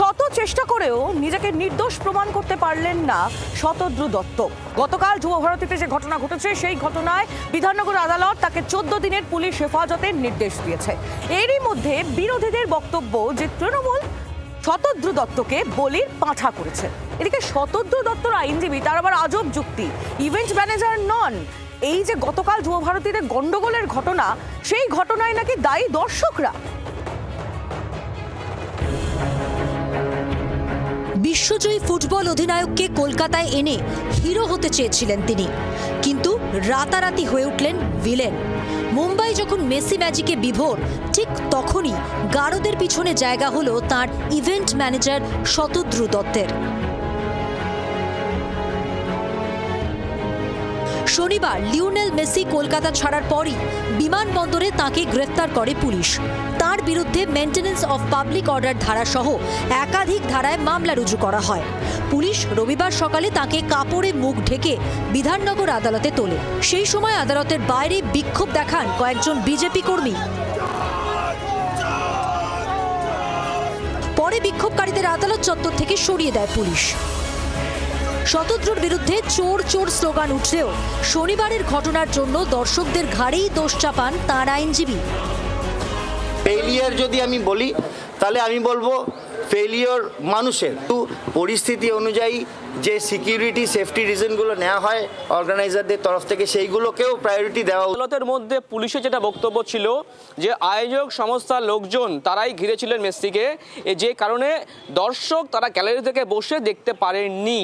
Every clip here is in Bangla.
শত চেষ্টা করেও নিজেকে নির্দোষ প্রমাণ করতে পারলেন না শতদ্রু দত্ত। গতকাল যুব ভারতীতে যে ঘটনা ঘটেছে, সেই ঘটনায় বিধাননগর আদালত তাকে চোদ্দ দিনের পুলিশ হেফাজতের নির্দেশ দিয়েছে। এরই মধ্যে বিরোধীদের বক্তব্য যে তৃণমূল শতদ্রু দত্তকে বলির পাঁঠা করেছে। এদিকে শতদ্রু দত্তর আইনজীবী, তার আবার আজব যুক্তি। ইভেন্ট ম্যানেজার নন। এই যে গতকাল যুব ভারতীতে গন্ডগোলের ঘটনা, সেই ঘটনায় নাকি দায়ী দর্শকরা। বিশ্বজয়ী ফুটবল অধিনায়ককে কলকাতায় এনে হিরো হতে চেয়েছিলেন তিনি। কিন্তু রাতারাতি হয়ে উঠলেন ভিলেন। মুম্বাই যখন মেসি ম্যাজিকে বিভোর, ঠিক তখনই গারদের পিছনে জায়গা হলো তার ইভেন্ট ম্যানেজার শতদ্রু দত্তের। শনিবার লিওনেল মেসি কলকাতা ছাড়ার পরই বিমানবন্দরে তাকে গ্রেফতার করে পুলিশ। তার বিরুদ্ধে মেনটেন্যান্স অফ পাবলিক অর্ডার ধারা সহ একাধিক ধারায় মামলা রুজু করা হয়। পুলিশ রবিবার সকালে তাকে কাপড়ে মুখ ঢেকে বিধাননগর আদালতে তোলে। সেই সময় আদালতের বাইরে বিক্ষোভ দেখান কয়েকজন বিজেপি কর্মী। পরে বিক্ষোভকারীদের আদালত চত্বর থেকে সরিয়ে দেয় পুলিশ। শতদ্রুর বিরুদ্ধে চোর চোর স্লোগান উঠলেও শনিবারের ঘটনার জন্য দর্শকদের ঘাড়েই দোষ চাপান তাঁর আইনজীবী। ফেলিয়ার যদি আমি বলি তাহলে আমি বলব ফেলিওর মানুষের। কিন্তু পরিস্থিতি অনুযায়ী যে সিকিউরিটি সেফটি রিজনগুলো নেওয়া হয় অর্গানাইজারদের তরফ থেকে, সেইগুলোকেও প্রায়োরিটি দেওয়া। আদালতের মধ্যে পুলিশের যেটা বক্তব্য ছিল যে, আয়োজক সংস্থার লোকজন তারাই ঘিরেছিলেন মেসিকে যে কারণে দর্শক তারা গ্যালারি থেকে বসে দেখতে পারেননি।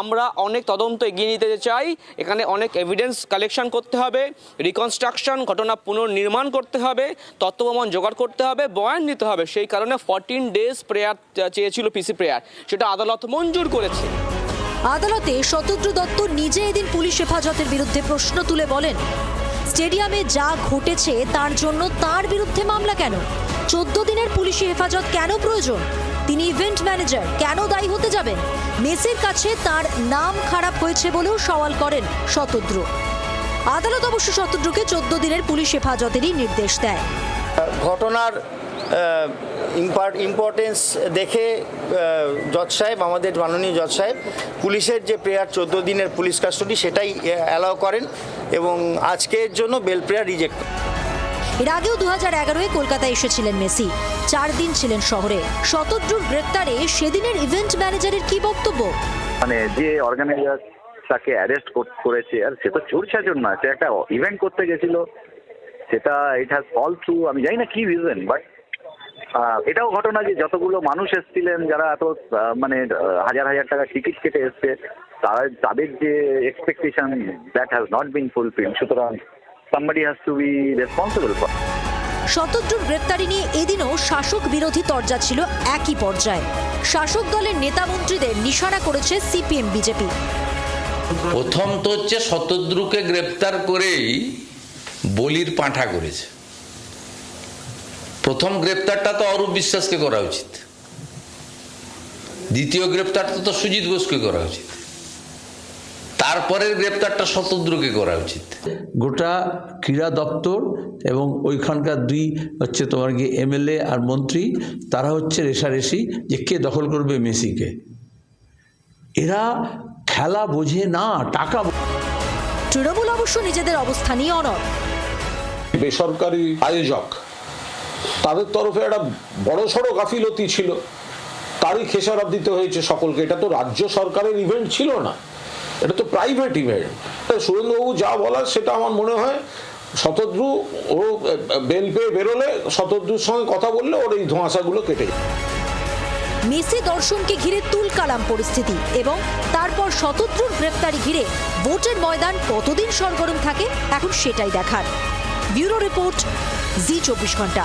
আমরা অনেক তদন্ত এগিয়ে নিতে চাই, এখানে অনেক এভিডেন্স কালেকশন করতে হবে রিকনস্ট্রাকশন ঘটনা পুনর্নির্মাণ করতে হবে, তত্ত্বপ্রমাণ জোগাড় করতে হবে, বয়ান নিতে হবে। সেই কারণে ফরটিন ডেজ প্রেয়ার চেয়েছিল পিসি প্রেয়ার সেটা আদালত মঞ্জুর করেছে। আদালতে শতদ্রু দত্ত নিজে এদিন পুলিশ হেফাজতের বিরুদ্ধে প্রশ্ন তুলে বলেন স্টেডিয়ামে যা ঘটেছে তার জন্য তার বিরুদ্ধে মামলা কেন? চোদ্দ দিনের পুলিশি হেফাজত কেন প্রয়োজন? তিনি ইভেন্ট ম্যানেজার কেন দায়ী হতে যাবেন? মেসির কাছে তার নাম খারাপ হয়েছে বলেও সওয়াল করেন শতদ্রু আদালত অবশ্য শতদ্রুকে চোদ্দ দিনের পুলিশ হেফাজতেরই নির্দেশ দেয়। ঘটনার ইম্পর্টেন্স দেখে জজ সাহেব আমাদের মাননীয় জজ সাহেব পুলিশের যে প্রেয়ার চোদ্দ দিনের পুলিশ কাস্টডি সেটাই অ্যালাউ করেন এবং আজকের জন্য বেল প্রেয়ার রিজেক্ট এর আগেও দু হাজার এগারোয় কলকাতায় এসেছিলেন মেসি। চার দিন ছিলেন শহরে। শতদ্রুর গ্রেপ্তারে সেদিনের ইভেন্ট ম্যানেজারের কি বক্তব্য? মানে যে অর্গানাইজার তাকে অ্যারেস্ট করেছে আর সে তো চোর সাজন না সে একটা ইভেন্ট করতে গেছিল। সেটা ইট হ্যাজ ফল থ্রু আমি জানি না কি রিজন বাট এটাও ঘটনা যে যতগুলো মানুষ এসেছিলেন যারা এত মানে হাজার হাজার টাকা টিকিট কেটে এসছে তারা তাদের যে expectation that has not been fulfil সুতরাং somebody has to be responsible for শতদ্রুর গ্রেপ্তারি নিয়ে এদিনও শাসক বিরোধী তরজা ছিল একই পর্যায়ে। শাসক দলের নেতা মন্ত্রীদের নিশানা করেছে সিপিএম বিজেপি। প্রথম তো হচ্ছে শতদ্রুকে গ্রেপ্তার করেই বলির পাঁঠা করেছে। প্রথম গ্রেপ্তারটা তো অরূপ বিশ্বাসকে করা উচিত। দ্বিতীয় গ্রেপ্তারটা তো সুজিত বোসকে করা উচিত। তারপরের গ্রেপ্তারটা শতদ্রুকে করা উচিত। গোটা ক্রীড়া দপ্তর এবং ওইখানকার দুই হচ্ছে তোমার গিয়ে এমএলএ আর মন্ত্রী তারা হচ্ছে রেশারেশি যে কে দখল করবে মেসিকে। এরা খেলা বোঝে না টাকা তৃণমূল অবশ্য নিজেদের অবস্থানই অনর বেসরকারি আয়োজক তাদের তরফে একটা বড় সড়ো গাফিলতি ছিল। তারই খেসারত দিতে হয়েছে সকলকে। এটা তো রাজ্য সরকারের ইভেন্ট ছিল না। এটা তো প্রাইভেট ইভেন্ট সুরেন্দ্রবাবু যা বলার সেটা আমার মনে হয় শতদ্রু ও বেল পেয়ে বেরোলে শতদ্রুর সঙ্গে কথা বললে ওর এই ধোঁয়াশাগুলো কেটে মেসি দর্শনকে ঘিরে তুলকালাম পরিস্থিতি এবং তারপর শতদ্রুর গ্রেপ্তারি ঘিরে ভোটের ময়দান কতদিন সরগরম থাকে এখন সেটাই দেখার। ব্যুরো রিপোর্ট, জি চব্বিশ ঘণ্টা।